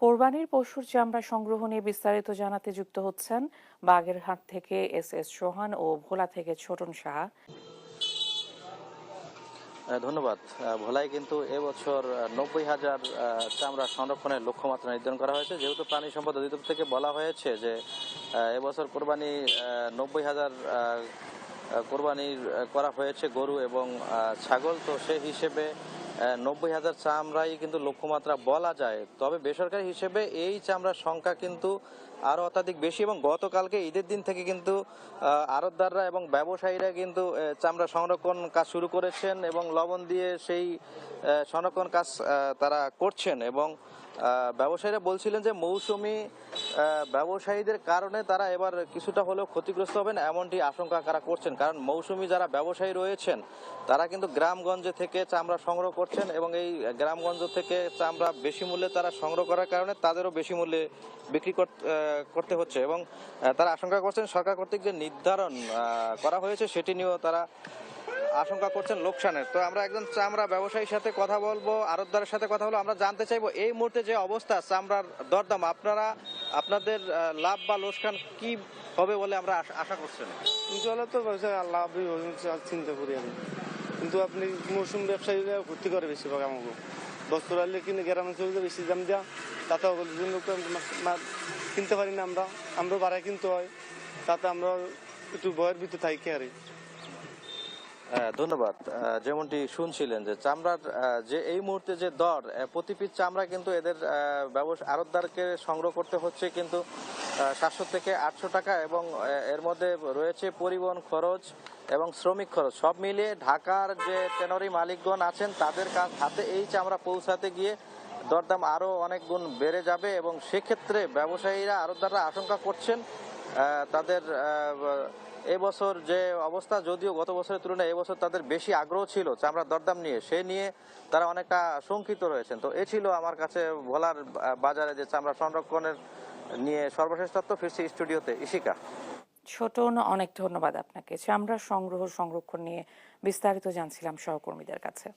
কোরবানির পশুর চামড়া সংগ্রহ নিয়ে বিস্তারিত জানাতে যুক্ত হচ্ছেন বাগেরহাট থেকে এস এস সোহান ও ভোলা থেকে ছোটন সাহা। ধন্যবাদ। ভোলায় কিন্তু এবছর নব্বই হাজার চামড়া সংরক্ষণের লক্ষ্যমাত্রা নির্ধারণ করা হয়েছে। যেহেতু প্রাণী সম্পদ অধিদপ্তর থেকে বলা হয়েছে যে এবছর কোরবানি নব্বই হাজার কোরবানির করা হয়েছে গরু এবং ছাগল। তো সেই হিসেবে নব্বই হাজার চামড়াই কিন্তু লক্ষ্যমাত্রা বলা যায়। তবে বেসরকারি হিসেবে এই চামড়ার সংখ্যা কিন্তু আরও অত্যাধিক বেশি এবং গতকালকে ঈদের দিন থেকে কিন্তু আড়তদাররা এবং ব্যবসায়ীরা কিন্তু চামড়া সংরক্ষণ কাজ শুরু করেছেন এবং লবণ দিয়ে সেই সংরক্ষণ কাজ তারা করছেন এবং ব্যবসায়ীরা বলছিলেন যে মৌসুমি ব্যবসায়ীদের কারণে তারা এবার কিছুটা হলেও ক্ষতিগ্রস্ত হবেন এমনটি আশঙ্কা তারা করছেন। কারণ মৌসুমি যারা ব্যবসায়ী রয়েছেন, তারা কিন্তু গ্রামগঞ্জে থেকে চামড়া সংগ্রহ করছেন এবং এই গ্রামগঞ্জ থেকে চামড়া বেশি মূল্যে তারা সংগ্রহ করার কারণে তাদেরও বেশি মূল্যে বিক্রি কর- করতে হচ্ছে এবং তারা আশঙ্কা করছেন সরকার কর্তৃক যে নির্ধারণ করা হয়েছে সেটি নিয়েও তারা আশঙ্কা করছেন লোকসানের। তো আমরা একজন চামড়া ব্যবসায়ীর সাথে কথা বলব, আরতদারের সাথে কথা বলব, আমরা জানতে চাইব এই মুহূর্তে যে অবস্থা, চামড়ার দরদাম, আপনারা, আপনাদের লাভ বা লোকসান কি হবে বলে আমরা আশা- করছেন? জলে তো আর চিন্তা করি আমি। কিন্তু আপনি মৌসুম ব্যবসায়ীরা ক্ষতি করে বেশিরভাগ আমাকে। বস্ত্র আনলে কিনে গ্রাম অঞ্চলে বেশি দাম দেওয়া তাতে জন্য কিনতে পারি না আমরা আমরা বাড়ায় কিনতে হয়, তাতে আমরা একটু ভয়ের ভিতরে থাকি আর ধন্যবাদ। যেমনটি শুনছিলেন যে চামড়ার যে এই মুহূর্তে যে দর আহ, প্রতি পিস চামড়া কিন্তু এদের ব্যবসা আড়তদারকে সংগ্রহ করতে হচ্ছে কিন্তু সাতশো থেকে আটশো টাকা এবং এর মধ্যে রয়েছে পরিবহন খরচ এবং শ্রমিক খরচ। সব মিলিয়ে ঢাকার যে টেনরি মালিকগণ আছেন তাদের কাছ হাতে এই চামড়া পৌঁছাতে গিয়ে দরদাম আরও অনেক গুণ বেড়ে যাবে এবং সেক্ষেত্রে ব্যবসায়ীরা আরতদাররা আশঙ্কা করছেন তাদের এবছর যে অবস্থা, যদিও গত বছরের তুলনায় এবছর তাদের বেশি আগ্রহ ছিল চামড়ার দরদাম নিয়ে, সে নিয়ে তারা অনেকটা শঙ্কিত রয়েছেন। তো এ ছিল আমার কাছে ভোলার বাজারে যে চামড়া সংরক্ষণের নিয়ে সর্বশেষ তথ্য, ফিরছি স্টুডিওতে। ইশিকা ছোটন অনেক ধন্যবাদ আপনাকে। চামড়া সংগ্রহ, সংরক্ষণ নিয়ে বিস্তারিত জানছিলাম সহকর্মীদের কাছে।